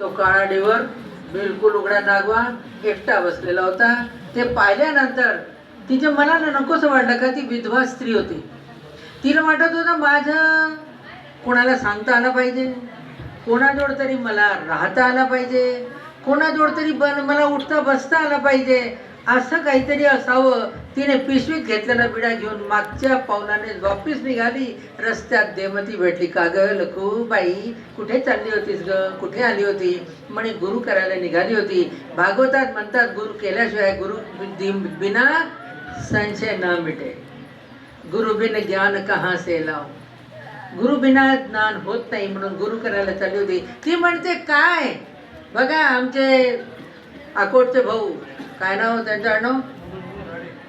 तो काळा बिलकुल उघडा नागवा एकटा बसलेला होता. ते पाहिल्यानंतर तिच्या मनाला नकोसं वाटलं का ती विधवा स्त्री होती. तिला वाटत होतं माझं कोणाला सांगता आलं पाहिजे? कोणाजवळ तरी मला राहता आलं पाहिजे? कोणाजवळ तरी बन मला उठता बसता आलं पाहिजे? असं काहीतरी असावं. तिने पिशवीत घेतलेला बिडा घेऊन मागच्या पावलाने वापिस निघाली. रस्त्यात देमती भेटली. का ग लखू बाई कुठे चालली होतीस ग? कुठे आली होती? म्हणे गुरु करायला निघाली होती. भागवतात म्हणतात गुरु केल्याशिवाय गुरु बिना संशय न मिटे. गुरु बिन ज्ञान कहाँ से लाव गुरु बिना ज्ञान होत नाही म्हणून गुरु करायला चालली होती. ती म्हणते काय? बघा आमचे अकोटचे भाऊ काय नाव त्यांचं आडनाव?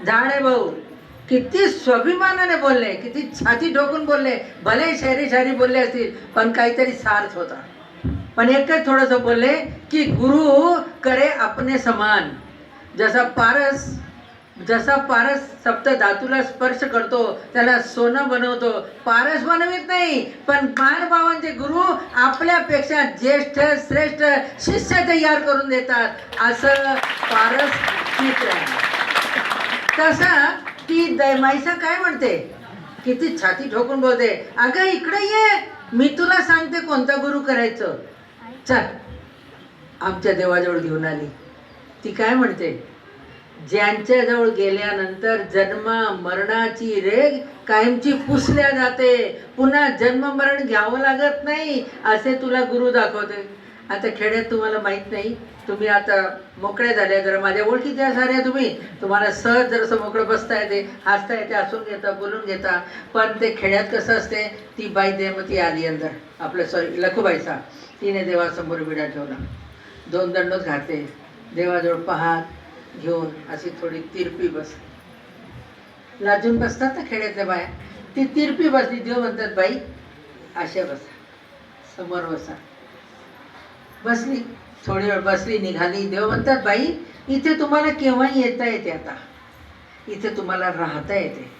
झाडे भाऊ. किती स्वाभिमानाने बोलले किती छाती ठोकून बोलले भले शहरी शायरी बोलले असतील पण काहीतरी सार्थ होता. पण एकच थोडंसं बोलले की गुरु करे आपने समान. जसा पारस जसा पारस सप्त धातूला स्पर्श करतो त्याला सोनं बनवतो. पारस बनवित नाही पण महानुभावांचे गुरु आपल्यापेक्षा ज्येष्ठ श्रेष्ठ शिष्य तयार करून देतात. असं पारस चित्र तसा ती दैमाईसा काय म्हणते? किती छाती ठोकून बोलते. अगं इकडे ये. मी तुला सांगते कोणता गुरु करायचं. चल आमच्या देवाजवळ घेऊन आली. ती काय म्हणते? ज्यांच्याजवळ गेल्यानंतर जन्म मरणाची रेग कायमची पुसल्या जाते. पुन्हा जन्म मरण घ्यावं लागत नाही असे तुला गुरु दाखवते. आता खेड्यात तुम्हाला माहीत नाही तुम्ही आता मोकळ्या झाल्या जरा माझ्या ओळखीच्या साऱ्या तुम्ही. तुम्हाला सहज जरसं मोकळं बसता येते हसता येते हसून घेता बोलून घेता. पण ते खेड्यात कसं असते ती बाई देमती आली अंदर. आपलं सॉरी लखूबाईचा तिने देवासमोर विडा ठेवला. दोन दंडच घातले. देवाजवळ पाहात घेऊन अशी थोडी तिरपी बस. लाजून बसतात ना खेड्यातल्या बाया. ती तिरपी बसली देव म्हणतात बाई अशा बसा. समोर बसा. बसली. थोडी वेळ बसली निघाली. देव म्हणतात बाई इथे तुम्हाला केव्हाही येता येते आता. इथे तुम्हाला राहता येते.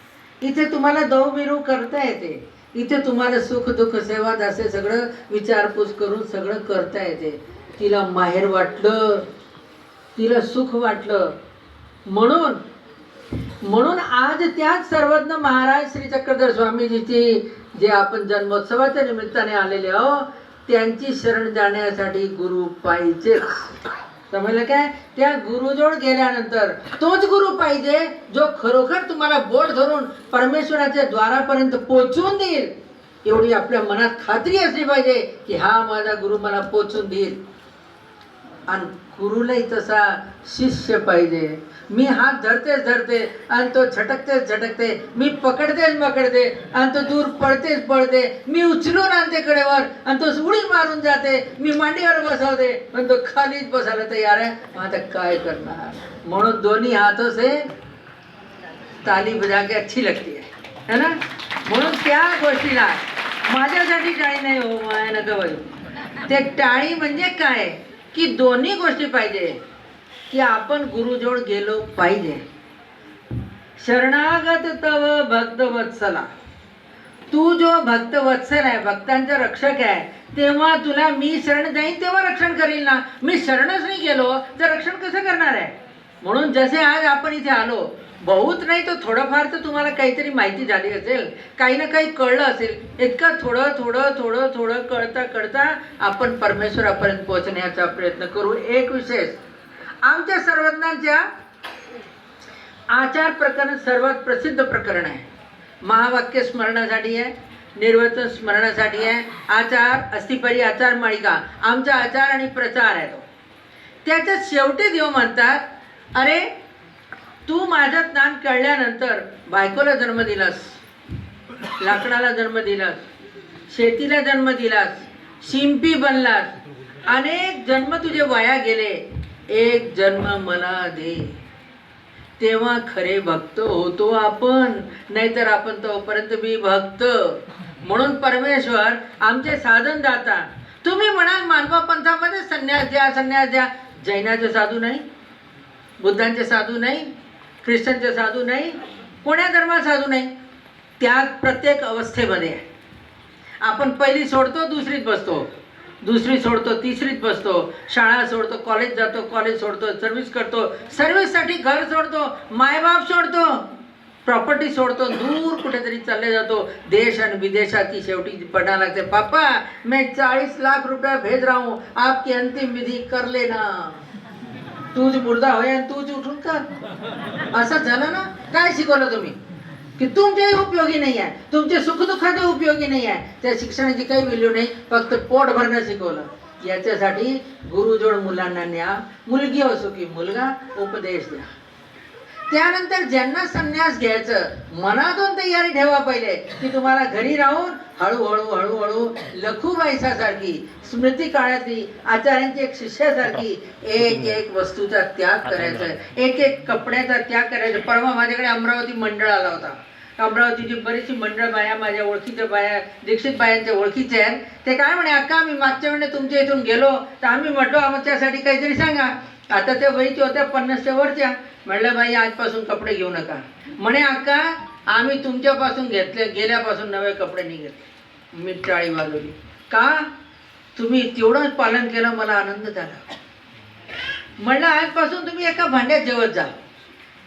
इथे तुम्हाला दौमिरू करता येते. इथे तुम्हाला सुख दुःख सेवा असे सगळं विचारपूस करून सगळं करता येते. तिला माहेर वाटलं तिला सुख वाटलं. म्हणून म्हणून आज त्याच सर्वज्ञ महाराज श्री चक्रधर स्वामीजीची जे आपण जन्मोत्सवाच्या निमित्ताने आलेले आहो त्यांची शरण जाण्यासाठी गुरु पाहिजे. समजलं काय? त्या गुरुजवळ गेल्यानंतर तोच गुरु पाहिजे जो खरोखर तुम्हाला बोट धरून परमेश्वराच्या द्वारापर्यंत पोचवून देईल. एवढी आपल्या मनात खात्री असली पाहिजे की हा माझा गुरु मला पोचून देईल. आणि गुरुलाही तसा शिष्य पाहिजे. मी हात धरतेच धरते आणि तो झटकतेच झटकते. मी पकडतेच पकडते आणि तो दूर पळतेच पळते मी उचलून आणते कडेवर आणि तो उडी मारून जाते. मी मांडीवर बसवते पण तो खालीच बसायला तयार आहे. मग आता काय करणार? म्हणून दोन्ही हातों से ताली बजा के अच्छी लगती है है ना? म्हणून त्या गोष्टीला माझ्यासाठी टाळी नाही हो माया नका बाजू ते टाळी म्हणजे काय? की दोन्ही गोष्टी पाहिजे की आपण गुरुजोड गेलो पाहिजे. शरणागत तव भक्त वत्सला तू जो भक्त वत्सल आहे भक्तांचा रक्षक आहे तेव्हा तुला मी शरण जाईन तेव्हा रक्षण करील ना. मी शरणच नाही गेलो तर रक्षण कसं करणार आहे? म्हणून जसे आज आपण इथे आलो बहुत नाही तर थोडंफार तर तुम्हाला काहीतरी माहिती झाली असेल. काही ना काही कळलं असेल. इतकं थोडं थोडं थोडं थोडं कळता कळता आपण परमेश्वरापर्यंत पोहोचण्याचा प्रयत्न करू. एक विशेष आमच्या सर्वज्ञांच्या आचार प्रकरण सर्वात प्रसिद्ध प्रकरण आहे. महावाक्य स्मरणासाठी आहे निर्वचन स्मरणासाठी आहे. आचार अस्थिपरी आचार माळिका आमचा आचार आणि प्रचार आहे तो. त्याच्यात शेवटी देव म्हणतात अरे तू माझं ज्ञान कळल्यानंतर बायकोला जन्म दिलास लाकडाला जन्म दिलास शेतीला जन्म दिलास शिंपी बनलास. अनेक जन्म तुझे वाया गेले. एक जन्म मला दे. तेव्हा खरे भक्त होतो आपण नाहीतर आपण तोपर्यंत मी भक्त. म्हणून परमेश्वर आमचे साधन दाता. तुम्ही म्हणाल मानवा पंथामध्ये संन्यास द्या संन्यास द्या. जैनाचे साधू नाही. बुद्धांचे साधू नाही ख्रिश्चनचे साधू नाही कोण्या धर्मात साधू नाही त्या प्रत्येक अवस्थेमध्ये आपण पहिली सोडतो दुसरीत बसतो. दुसरी सोडतो तिसरीत बसतो. शाळा सोडतो कॉलेज जातो कॉलेज सोडतो सर्व्हिस करतो. सर्व्हिससाठी घर सोडतो मायबाप सोडतो. प्रॉपर्टी सोडतो दूर कुठेतरी चालले जातो. देश आणि विदेशाची शेवटी पडा लागते. पापा मैं चाळीस लाख रुपया भेज रहा. हूँ आपकी अंतिम विधी कर लेना तूच मुर्दा होय आणि तूच उठून कर. असं झालं ना? काय शिकवलं तुम्ही? की तुमच्याही उपयोगी नाही आहे. तुमचे सुखदुःखाचे उपयोगी नाही आहे. त्या शिक्षणाची काही व्हॅल्यू नाही. फक्त पोट भरणं शिकवलं. याच्यासाठी गुरुजोड मुलांना न्या. मुलगी असो की मुलगा उपदेश द्या. त्यानंतर ज्यांना संन्यास घ्यायचं मनातून तयारी ठेवा पहिले की तुम्हाला घरी राहून हळूहळू हळूहळू लखुबाईसासारखी स्मृती काळातली आचार्यांची एक शिष्यासारखी एक एक वस्तूचा त्याग करायचा. एक एक कपड्याचा त्याग करायचा. परवा माझ्याकडे अमरावती मंडळ आला होता. अमरावतीची बरीचशी मंडळ बाया माझ्या ओळखीच्या बाया दीक्षित बायांच्या ओळखीच्या आहेत. ते काय म्हणे अक्का आम्ही मागच्या वेळेला तुमच्या इथून गेलो. तर आम्ही म्हटलो आमच्यासाठी काहीतरी सांगा. आता त्या वहीच्या होत्या पन्नासच्या वरच्या. म्हणलं बाई आजपासून कपडे घेऊ नका. म्हणे अक्का आम्ही तुमच्यापासून घेतले गेल्यापासून नवे कपडे नाही घेतले मी टाळी वाजवली. का? तुम्ही तेवढंच पालन केलं मला आनंद झाला. म्हणलं आजपासून तुम्ही एका भांड्यात जेवत जा.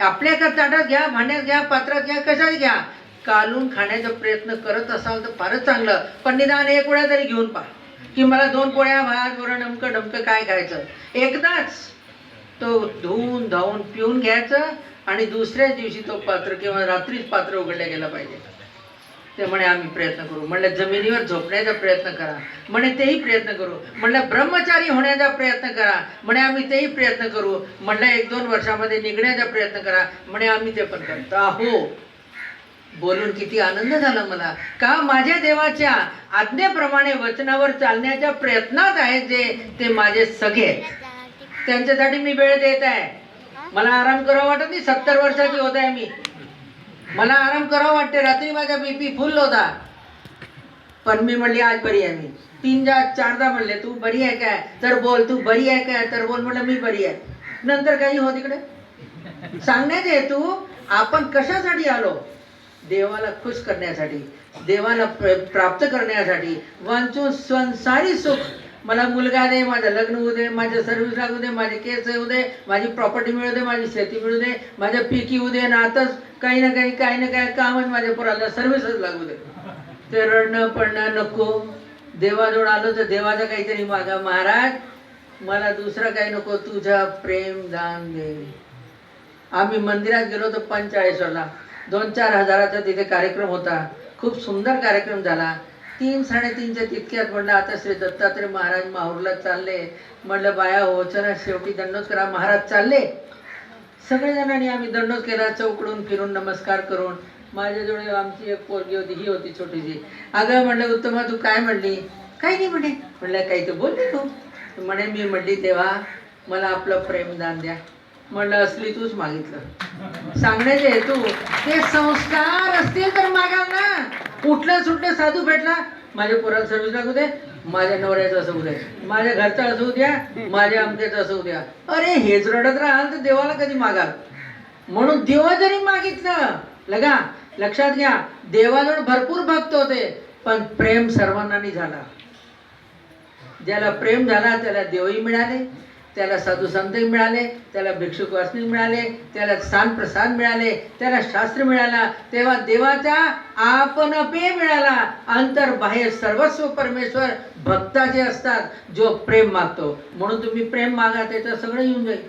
आपल्या एका ताटात घ्या भांड्यात घ्या पात्रात घ्या कशात घ्या. कालून खाण्याचा प्रयत्न करत असाल तर फारच चांगलं. पण निदान एक वेळा तरी घेऊन पहा. की मला दोन पोळ्या भात वरण नमकं डमकं काय खायचं? एकदाच. तो धुवून धावून पिऊन घ्यायचं आणि दुसऱ्याच दिवशी तो पात्र किंवा रात्रीच पात्र उघडलं गेलं पाहिजे. ते म्हणे आम्ही प्रयत्न करू. म्हणलं जमिनीवर झोपण्याचा प्रयत्न करा. म्हणे तेही प्रयत्न करू. म्हणलं ब्रह्मचारी होण्याचा प्रयत्न करा. म्हणे आम्ही तेही प्रयत्न करू. म्हणलं एक दोन वर्षामध्ये निघण्याचा प्रयत्न करा. म्हणे आम्ही ते पण करतो. आहो बोलून किती आनंद झाला मला. का माझ्या देवाच्या आज्ञेप्रमाणे वचनावर चालण्याच्या प्रयत्नात आहेत जे ते माझे सगळे आहेत. त्यांच्यासाठी मी वेळ देत आहे. मला आराम करावा वाटत नाही सत्तर वर्षाची होत आहे मी. मला आराम करावा वाटते रात्री माझा बीपी फुल होता. पण मी म्हणली आज बरी आहे मी. तीनदा चारदा म्हणले तू बरी आहे काय? तर बोल तू बरी आहे काय? तर बोल म्हणलं मी बरी आहे. नंतर काही हो तिकडे? सांगण्यात आहे तू आपण कशासाठी आलो? देवाला खुश करण्यासाठी देवाला प्राप्त करण्यासाठी वांचून संसारी सुख मला मुलगा दे माझं लग्न होऊ दे माझं सर्व्हिस लागू दे माझे केस होऊ दे माझी प्रॉपर्टी मिळू दे माझी शेती मिळू दे माझं पीक येऊ दे ना आताच काही ना काही काही ना काही कामच माझ्या पोराला सर्व्हिसच लागू दे. ते रडणं पडणं नको. देवाजवळ आलो तर देवाचा काहीतरी मागा. महाराज मला दुसरं काही नको. तुझा प्रेम दान दे. आम्ही मंदिरात गेलो तर पंचाळीसला दोन चार हजाराचा तिथे कार्यक्रम होता. खूप सुंदर कार्यक्रम झाला. तीन साडेतीनच्या तितक्यात म्हणलं आता श्री दत्तात्रय महाराज माहूरला चालले. म्हणलं बाया हो चला शेवटी दंडोत करा. महाराज चालले. सगळेजणांनी आम्ही दंडोत केला चौकडून फिरून नमस्कार करून. माझ्याजवळ आमची एक पोरगी होती ही होती छोटीशी. अगं म्हणलं उत्तमा तू काय म्हणली? काही नाही म्हणे. म्हणलं काही तर बोलली तू. म्हणे मी म्हणली तेव्हा मला आपलं प्रेमदान द्या. म्हणलं असली तूच मागितलं. सांगण्याचे हेतू. ते संस्कार असतील तर मागाल ना. कुठलं सुटलं साधू भेटला? माझ्या पोराला सर्व्हिस लागू दे माझ्या नवऱ्याचं असं दे माझ्या घरचं असू द्या माझ्या आमच्याचं असू द्या. अरे हेच रडत राहाल तर देवाला कधी मागाल? म्हणून देव जरी मागितलं लगा लक्षात घ्या देवाजवळ भरपूर भक्त होते पण प्रेम सर्वांना झाला. ज्याला प्रेम झाला त्याला देवही मिळाले. त्याला साधू मिळाले त्याला भिक्षुक वासनिक मिळाले त्याला स्थान प्रसाद मिळाले त्याला शास्त्र मिळाला तेव्हा देवाचा आपणपे मिळाला. अंतर बाहेर सर्वस्व परमेश्वर भक्ता जे असतात जो प्रेम मागतो. म्हणून तुम्ही प्रेम मागा त्याचं सगळं येऊन जाईल.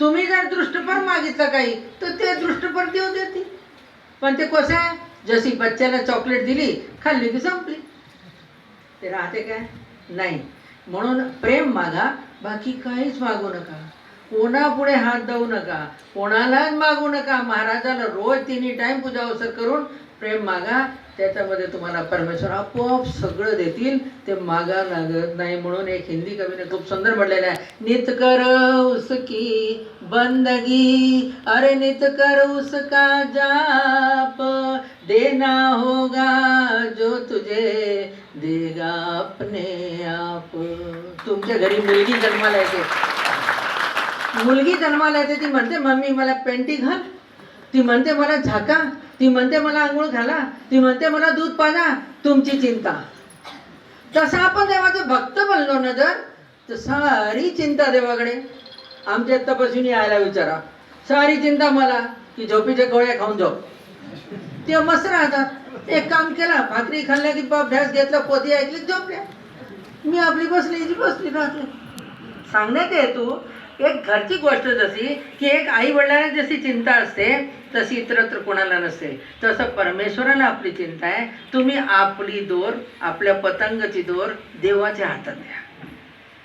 तुम्ही जर दृष्टपर मागितलं काही तर ते दृष्टपर देऊ देतील. पण ते कसं आहे? जशी बच्च्याला चॉकलेट दिली खाल्ली की संपली. ते राहते काय? नाही. म्हणून प्रेम मागा बाकी काहीच मागू नका. कोणापुढे हात देऊ नका. कोणालाच मागू नका. महाराजाला रोज तिन्ही टाइम पूजा अवसर करून प्रेम मागा त्याच्यामध्ये तुम्हाला परमेश्वर आपोआप सगळं देतील. ते मागा लागत नाही म्हणून एक हिंदी कवीने खूप सुंदर म्हटलेलं आहे नित कर उसकी बंदगी अरे नित कर उसका जाप देना होगा जो तुझे देगा अपने आप. तुमच्या घरी मुलगी जन्माला येते. मुलगी जन्माला येते ती म्हणते मम्मी मला पेंटी घाल. ती म्हणते मला झाका. ती म्हणते मला आंघोळ घाला. ती म्हणते मला दूध पाजा तुमची चिंता. तसं आपण देवाचे भक्त बनलो ना जर तर सारी चिंता देवाकडे. आमच्या तपासून यायला विचारा. सारी चिंता मला की झोपीच्या गोळ्या खाऊन झोप. ते मस्त राहतात. एक काम केला भाकरी खाल्ल्या की अभ्यास घेतला पोती ऐकली झोपल्या. मी आपली बसली जी बसली राहते. सांगण्यात येतो एक घरची गोष्ट जशी की एक आई वडिलांना जशी चिंता असते तशी इतरत्र कोणाला नसते तसं परमेश्वराला आपली चिंता आहे. तुम्ही आपली दोर आपल्या पतंगची दोर देवाच्या हातात द्या.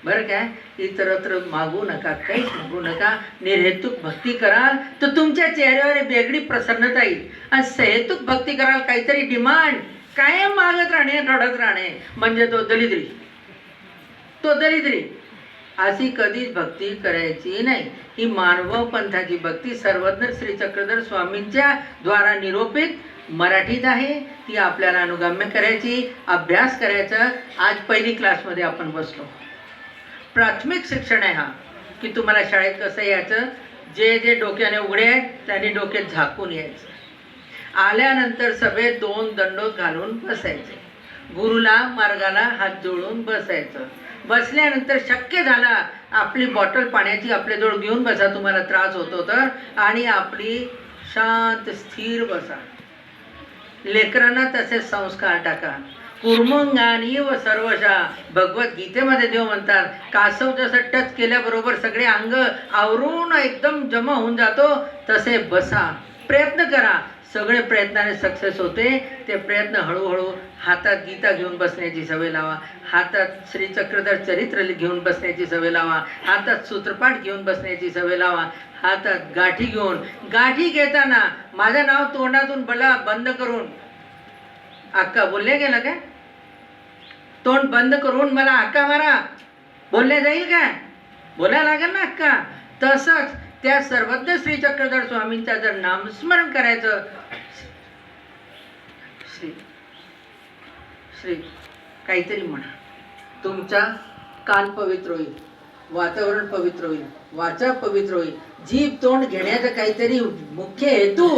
बरं काय? इतरत्र मागू नका काहीच मागू नका. निर्हेतुक भक्ती कराल तर तुमच्या चेहऱ्यावर वेगळी प्रसन्नता येईल. आणि सहेतुक भक्ती कराल काहीतरी डिमांड. कायम मागत राहणे रडत राहणे. म्हणजे तो दलिद्री. तो दरिद्री अशी कधीच भक्ती करायची नाही. ही मानव पंथाची भक्ती सर्वज्ञ श्री चक्रधर स्वामींच्या द्वारा निरोपित मराठीत आहे. ती आपल्याला अनुगाम्य करायची अभ्यास करायचा. आज पहिली क्लासमध्ये आपण बसलो. प्राथमिक शिक्षण आहे हा. की तुम्हाला शाळेत कसं यायचं? जे जे डोक्याने उघडे आहेत त्यांनी डोक्यात झाकून यायचं. आल्यानंतर सभेत दोन दंडोत घालून बसायचे. गुरुला मार्गाला हात जोडून बसायचं. बसल्यानंतर शक्य झाला आपली बॉटल पाण्याची आपल्याजवळ घेऊन बसा तुम्हाला त्रास होतो तर. आणि आपली शांत स्थिर बसा. लेकरांना तसे संस्कार टाका. कुर्मंगानी व सर्वशा. भगवद्गीतेमध्ये देव म्हणतात कासव जसं टच केल्याबरोबर सगळे अंग आवरून एकदम जमा होऊन जातो तसे बसा. प्रयत्न करा. सगळे प्रयत्नाने सक्सेस होते. ते प्रयत्न हळूहळू हातात गीता घेऊन बसण्याची सवय लावा. हातात श्री चक्रधर चरित्र घेऊन बसण्याची सवय लावा. हातात सूत्रपाठ घेऊन बसण्याची सवय लावा. हातात गाठी घेऊन गाठी घेताना माझं नाव तोंडातून बला बंद करून अक्का बोलले गेलं काय? तोंड बंद करून मला अक्का मारा. बोलल्या जाईल काय? बोलायला लागेल ना अक्का? तसंच त्या सर्वज्ञ श्री चक्रधर स्वामींचा जर नामस्मरण करायचं श्री श्री काहीतरी म्हणा. तुमचा कान पवित्र होईल वातावरण पवित्र होईल वाचा पवित्र होईल जीभ तोंड घेण्याचा काहीतरी मुख्य हेतू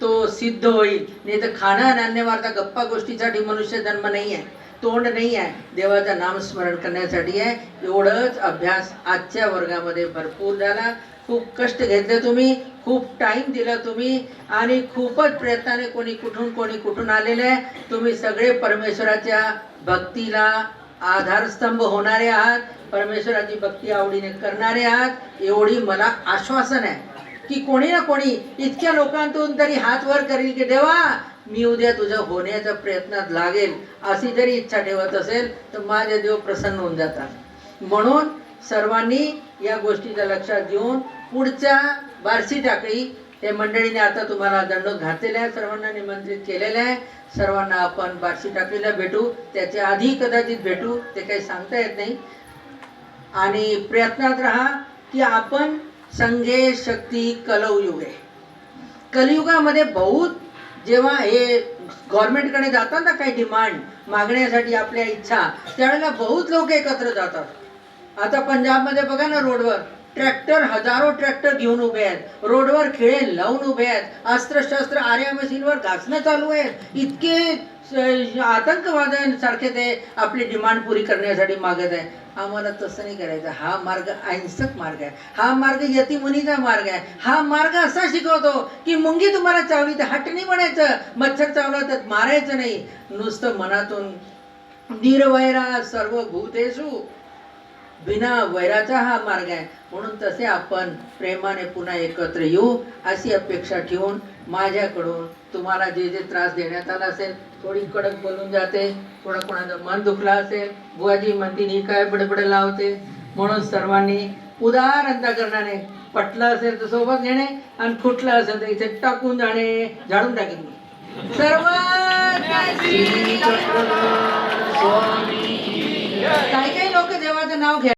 तो सिद्ध होईल. नाही तर खाणं नाण्य गप्पा गोष्टीसाठी मनुष्य जन्म नाही आहे तोंड नाही आहे देवाचं नामस्मरण करण्यासाठी आहे. एवढंच अभ्यास आजच्या वर्गामध्ये भरपूर झाला. खूप कष्ट घेतले तुम्ही खूप टाईम दिला तुम्ही आणि खूपच प्रयत्नाने कोणी कुठून कोणी कुठून आलेले तुम्ही सगळे परमेश्वराच्या भक्तीला आधारस्तंभ होणारे आहात. परमेश्वराची भक्ती आवडीने करणारे आहात. एवढी मला आश्वासन आहे की कोणी ना कोणी इतक्या लोकांतून तरी हात वर करील की देवा मी उद्या तुझ्या होण्याच्या प्रयत्नात लागेल. अशी जरी इच्छा ठेवत असेल तर माझे देव प्रसन्न होऊन जातात. म्हणून सर्वांनी या गोष्टीचं लक्षात घेऊन पुढच्या बारसी टाकळी ते मंडळीने आता तुम्हाला दंडोत घातलेला आहे. सर्वांना निमंत्रित केलेलं आहे. सर्वांना आपण बारशी टाकळीला भेटू. त्याच्या आधी कदाचित भेटू. ते काही सांगता येत नाही. आणि प्रयत्नात राहा की आपण संघे शक्ती कलवयुग आहे कलियुगामध्ये बहुत जेव्हा हे गव्हर्नमेंटकडे जातात ना काही डिमांड मागण्यासाठी आपल्या इच्छा त्यावेळेला बहुत लोक एकत्र जातात. आता पंजाबमध्ये बघा ना रोडवर. ट्रॅक्टर हजारो ट्रॅक्टर घेऊन उभे आहेत. रोडवर खिळे लावून उभे आहेत. अस्त्रशस्त्र आर्या मशीनवर घासणं चालू आहे इतके आतंकवाद्यांसारखे ते आपली डिमांड पुरी करण्यासाठी मागत आहे आम्हाला तसं नाही करायचं. हा मार्ग अहिंसक मार्ग आहे. हा मार्ग यतिमुनीचा मार्ग आहे. हा मार्ग असा शिकवतो की मुंगी तुम्हाला चावली तर हट नाही म्हणायचं. मच्छर चावला तर मारायचं नाही. नुसतं मनातून निर्वैरा सर्व भूतेसू बिना वैराचा हा मार्ग आहे. म्हणून तसे आपण प्रेमाने पुन्हा एकत्र येऊ अशी अपेक्षा ठेवून माझ्याकडून तुम्हाला जे जे त्रास देण्यात आला असेल थोडी कडक बोलून जाते. कोणा कोणाचं मन दुखलं असेल बुवाजी म्हणतील ही काय बडबड लावते? म्हणून सर्वांनी उदार अंतकरणाने पटलं असेल तर सोबत घेणे आणि फुटलं असेल तर इथे टाकून जाणे झाडून टाकेन मी. सर्व काही काही लोक देवाचं नाव घ्या.